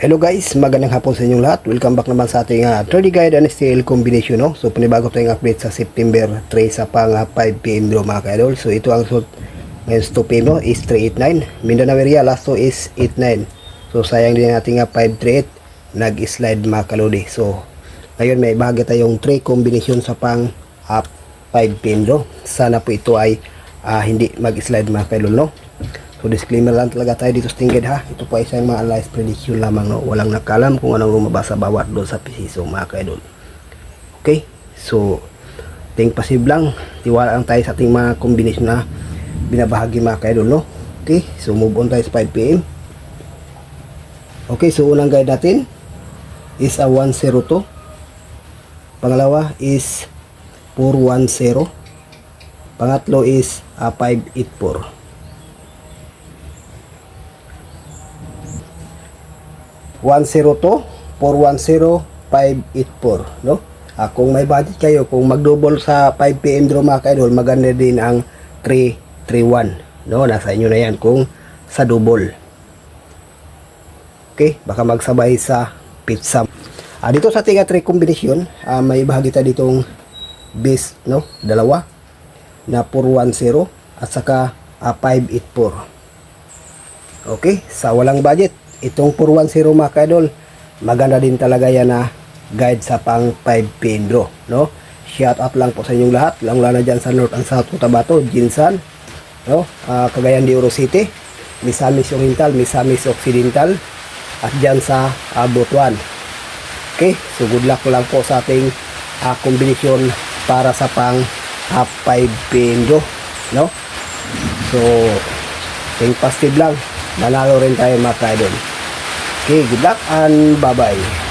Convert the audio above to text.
Hello guys, magandang hapon sa inyong lahat. Welcome back naman sa ating uh, 30 guide and STL combination. No? So panibago tayong update sa September 3 sa pang uh, 5pm draw mga kaidol. So ito ang result ngayon sa 2pm no? is 389. Mindanao area last two is 89. So sayang din natin nga 538 nag-slide mga kalodi. So ngayon may bahagi tayong 3 combination sa pang uh, 5pm draw. Sana po ito ay uh, hindi mag-slide mga kaidol no. So disclaimer lang talaga tayo dito sa Tinged ha. Ito po isang mga analyze prediction lamang no. Walang nakalam kung anong lumabas sa bawat doon sa PCSO mga kaidol. Okay? So think passive lang. Tiwala lang tayo sa ating mga combination na binabahagi mga kaidol no. Okay? So move on tayo sa 5 PM. Okay, so unang guide natin is a 102. Pangalawa is 410. Pangatlo is a 584. 102 410 584 no? Ah, kung may budget kayo kung mag-double sa 5 PM draw mga kaidol maganda din ang 331 no? Nasa inyo na yan kung sa double. Okay baka magsabay sa pizza. Ah, dito sa tiga 3 combination ah, may bahagi tayo ditong base no? Dalawa na 410 at saka ah, 584 okay sa walang budget itong 410 mga kaidol maganda din talaga yan na guide sa pang 5 pin draw no? Shout out lang po sa inyong lahat lang lalo dyan sa North and South Cotabato Jinsan no? Ah, Cagayan de Oro City Misamis Oriental Misamis Occidental at dyan sa uh, Butuan. Okay so good luck lang po sa ating ah, kombinasyon para sa pang uh, 5 pin draw no? So think positive lang manalo rin tayo mga kaidol okay good luck and bye bye